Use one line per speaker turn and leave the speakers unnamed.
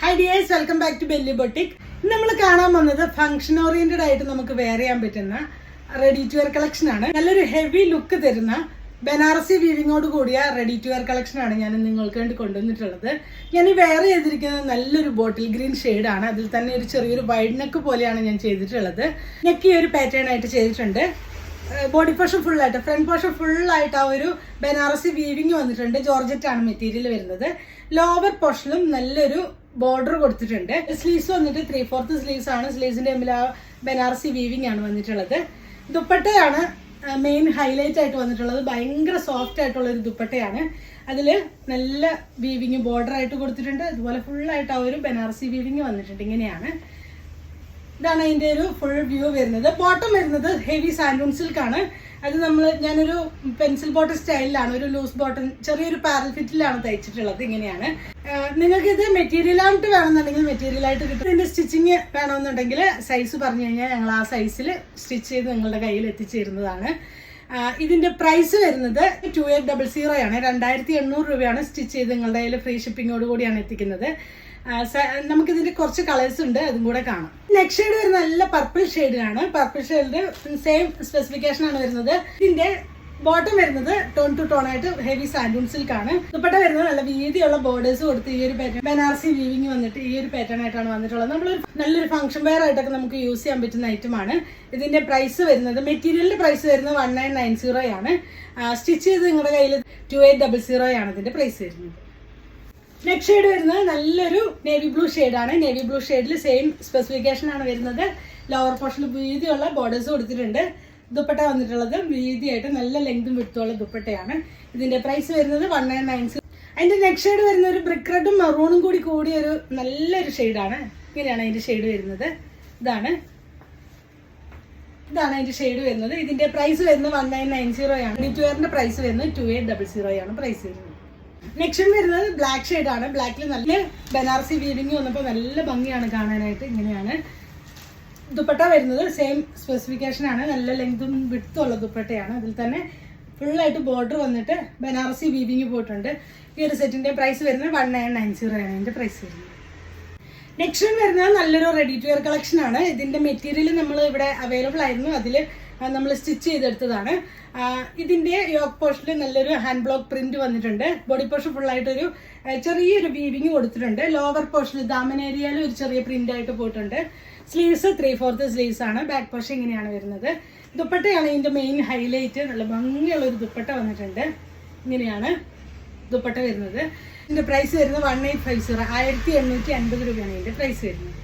Hi dears welcome back to belly boutique നമ്മൾ കാണാൻ വന്നത് ഫംഗ്ഷൻ ഓറിയന്റഡ് ആയിട്ട് നമുക്ക് വെയർ ചെയ്യാൻ പറ്റുന്ന റെഡി ടു വെയർ കളക്ഷൻ ആണ്. നല്ലൊരു ഹെവി ലുക്ക് തരുന്ന ബനാറസി വീവിങ്ങോട് കൂടിയ റെഡി ടു വെയർ കളക്ഷൻ ആണ് ഞാൻ നിങ്ങൾക്ക് വേണ്ടി കൊണ്ടുവന്നിട്ടുള്ളത്. ഞാൻ ഈ വെയർ ചെയ്തിരിക്കുന്നത് നല്ലൊരു ബോട്ടിൽ ഗ്രീൻ ആണ്. അതിൽ തന്നെ ഒരു ചെറിയൊരു വൈഡ് നെക്ക് പോലെയാണ് ഞാൻ ചെയ്തിട്ടുള്ളത്. നെക്ക് ഈ ഒരു പാറ്റേൺ ആയിട്ട് ചെയ്തിട്ടുണ്ട്. ബോഡി പോർഷൻ ഫുൾ ആയിട്ട് ഫ്രണ്ട് പോർഷൻ ഫുൾ ആയിട്ട് ആ ഒരു ബനാറസി വീവിങ് വന്നിട്ടുണ്ട്. ജോർജറ്റ് ആണ് മെറ്റീരിയൽ വരുന്നത് ലോവർ പോർഷനിലും നല്ലൊരു ബോർഡർ കൊടുത്തിട്ടുണ്ട്. സ്ലീവ്സ് വന്നിട്ട് ത്രീ ഫോർത്ത് സ്ലീവ്സ് ആണ്. സ്ലീവ്സിന്റെ മുമ്പിൽ ആ ബനാറസി വീവിംഗ് ആണ് വന്നിട്ടുള്ളത്. ദുപ്പട്ടയാണ് മെയിൻ ഹൈലൈറ്റ് ആയിട്ട് വന്നിട്ടുള്ളത്. ഭയങ്കര സോഫ്റ്റ് ആയിട്ടുള്ള ഒരു ദുപ്പട്ടയാണ്. അതിൽ നല്ല വീവിങ് ബോർഡർ ആയിട്ട് കൊടുത്തിട്ടുണ്ട്. അതുപോലെ ഫുൾ ആയിട്ട് ആ ഒരു ബനാറസി വീവിങ് വന്നിട്ടുണ്ട്. ഇങ്ങനെയാണ്. ഇതാണ് അതിന്റെ ഒരു ഫുൾ വ്യൂ വരുന്നത്. ബോട്ടം വരുന്നത് ഹെവി സാൻഡൂൺ സിൽക്ക് ആണ്. അത് നമ്മൾ ഞാനൊരു പെൻസിൽ ബോട്ടം സ്റ്റൈലിലാണ് ഒരു ലൂസ് ബോട്ടം ചെറിയൊരു പാരൽ ഫിറ്റിലാണ് തയ്ച്ചിട്ടുള്ളത് ഇങ്ങനെയാണ്. നിങ്ങൾക്ക് ഇത് മെറ്റീരിയൽ ആയിട്ട് വേണമെന്നുണ്ടെങ്കിൽ മെറ്റീരിയൽ ആയിട്ട് കിട്ടും. ഇതിന്റെ സ്റ്റിച്ചിങ് വേണമെന്നുണ്ടെങ്കിൽ സൈസ് പറഞ്ഞു കഴിഞ്ഞാൽ ഞങ്ങൾ ആ സൈസിൽ സ്റ്റിച്ച് ചെയ്ത് നിങ്ങളുടെ കയ്യിൽ എത്തിച്ചു ഇതിന്റെ പ്രൈസ് വരുന്നത് ടു എയ്റ്റ് ഡബിൾ സീറോ ആണ്. രണ്ടായിരത്തി എണ്ണൂറ് രൂപയാണ് സ്റ്റിച്ച് ചെയ്ത് നിങ്ങളുടെ കയ്യിൽ ഫ്രീ ഷിപ്പിങ്ങോട് കൂടിയാണ് എത്തിക്കുന്നത്. നമുക്കിതിന്റെ കുറച്ച് കളേഴ്സ് ഉണ്ട് അതും കൂടെ കാണാം. നെക്സ്റ്റ് ഷെയ്ഡ് വരുന്നത് നല്ല പർപ്പിൾ ഷെയ്ഡിലാണ് പർപ്പിൾ ഷെയ്ഡിന്റെ സെയിം സ്പെസിഫിക്കേഷൻ ആണ് വരുന്നത്. ഇതിന്റെ ബോട്ടം വരുന്നത് ടോൺ ടു ടോൺ ആയിട്ട് ഹെവി സാൻഡൂൺ സിൽക്ക് ആണ്. ദുപ്പട്ട വരുന്നത് നല്ല വീതിയുള്ള ബോർഡേഴ്സ് കൊടുത്ത് ഈ ഒരു പാറ്റേൺ ബനാറസി വീവിങ് വന്നിട്ട് ഈ ഒരു പാറ്റേൺ ആയിട്ടാണ് വന്നിട്ടുള്ളത്. നമ്മളൊരു നല്ലൊരു ഫംഗ്ഷൻ വെയർ ആയിട്ടൊക്കെ നമുക്ക് യൂസ് ചെയ്യാൻ പറ്റുന്ന ഐറ്റം ആണ്. ഇതിന്റെ പ്രൈസ് വരുന്നത് മെറ്റീരിയലിന്റെ പ്രൈസ് വരുന്നത് വൺ നയൻ നയൻ സീറോ ആണ്. സ്റ്റിച്ച് ചെയ്ത് നിങ്ങളുടെ കയ്യിൽ ടു എയ്റ്റ് ഡബിൾ സീറോ ആണ് ഇതിന്റെ പ്രൈസ് വരുന്നത്. നെക്സ്റ്റ് ഷെയ്ഡ് വരുന്നത് നല്ലൊരു നേവി ബ്ലൂ ആണ്. നേവി ബ്ലൂ ഷെയ്ഡിൽ സെയിം സ്പെസിഫിക്കേഷൻ ആണ് വരുന്നത്. ലോവർ പോർഷനിൽ വീതിയുള്ള ബോർഡേഴ്സ് കൊടുത്തിട്ടുണ്ട്. ദുപ്പട്ട വന്നിട്ടുള്ളത് വീതിയായിട്ട് നല്ല ലെങ്തും വിടുത്തുള്ള ദുപ്പട്ടയാണ്. ഇതിന്റെ പ്രൈസ് വരുന്നത് വൺ നയൻ നയൻ അതിന്റെ നെക്സ്റ്റ് ഷെയ്ഡ് വരുന്ന ഒരു ബ്രിക്ക് റെഡും മെറൂണും കൂടി കൂടിയ ഒരു നല്ലൊരു ഷെയ്ഡാണ് ഇങ്ങനെയാണ് അതിന്റെ ഷെയ്ഡ് വരുന്നത്. ഇതാണ്. ഇതാണ് അതിന്റെ ഷെയ്ഡ് വരുന്നത്. ഇതിന്റെ പ്രൈസ് വരുന്നത് വൺ നയൻ നയൻ സീറോ ആണ്. ട്വയറിന്റെ പ്രൈസ് വരുന്നത് ടു എയ്റ്റ് ഡബിൾ സീറോ ആണ് പ്രൈസ് വരുന്നത് നെക്സ്റ്റ് വരുന്നത് ബ്ലാക്ക് ഷെയ്ഡ് ആണ്. ബ്ലാക്കിൽ നല്ല ബനാറസി വീവിങ് വന്നപ്പോൾ നല്ല ഭംഗിയാണ് കാണാനായിട്ട് ഇങ്ങനെയാണ്. ദുപ്പട്ട വരുന്നത് സെയിം സ്പെസിഫിക്കേഷൻ ആണ്. നല്ല ലെങ്തും വിടുത്തും ഉള്ള ദുപ്പട്ടയാണ്. അതിൽ തന്നെ ഫുള്ളായിട്ട് ബോർഡർ വന്നിട്ട് ബനാറസി വീവിങ് പോയിട്ടുണ്ട്. ഈ ഒരു സെറ്റിന്റെ പ്രൈസ് വരുന്നത് വൺ നയൻ നയൻ സീറോ ആണ്. അതിന്റെ പ്രൈസ് വരുന്നത്. നെക്സ്റ്റ് വരുന്നത് നല്ലൊരു റെഡി ടു വെയർ കളക്ഷൻ ആണ്. ഇതിന്റെ മെറ്റീരിയൽ നമ്മൾ ഇവിടെ അവൈലബിൾ ആയിരുന്നു. അതിൽ നമ്മൾ സ്റ്റിച്ച് ചെയ്തെടുത്തതാണ്. ഇതിന്റെ യോക്ക് പോർഷനിൽ നല്ലൊരു ഹാൻഡ് ബ്ലോക്ക് പ്രിന്റ് വന്നിട്ടുണ്ട്. ബോഡി പോർഷൻ ആ, ചെറിയൊരു വീവിങ് കൊടുത്തിട്ടുണ്ട്. ലോവർ പോർഷനിൽ ദാമൻ ഏരിയയിൽ ഒരു ചെറിയ പ്രിന്റ് ആയിട്ട് പോയിട്ടുണ്ട്. സ്ലീവ്സ് ത്രീ ഫോർത്ത് സ്ലീവ്സ് ആണ്. ബാക്ക് പോർഷൻ ഇങ്ങനെയാണ് വരുന്നത്. ദുപ്പട്ടയാണ് ഇതിന്റെ മെയിൻ ഹൈലൈറ്റ് നല്ല ഭംഗിയുള്ള ഒരു ദുപ്പട്ട വന്നിട്ടുണ്ട്. ഇങ്ങനെയാണ് ദുപ്പട്ട വരുന്നത്. ഇതിന്റെ പ്രൈസ് വരുന്നത് വൺ എയ്റ്റ് ഫൈവ് സീറോ ആയിരത്തി എണ്ണൂറ്റി അൻപത് രൂപയാണ് ഇതിന്റെ പ്രൈസ് വരുന്നത്.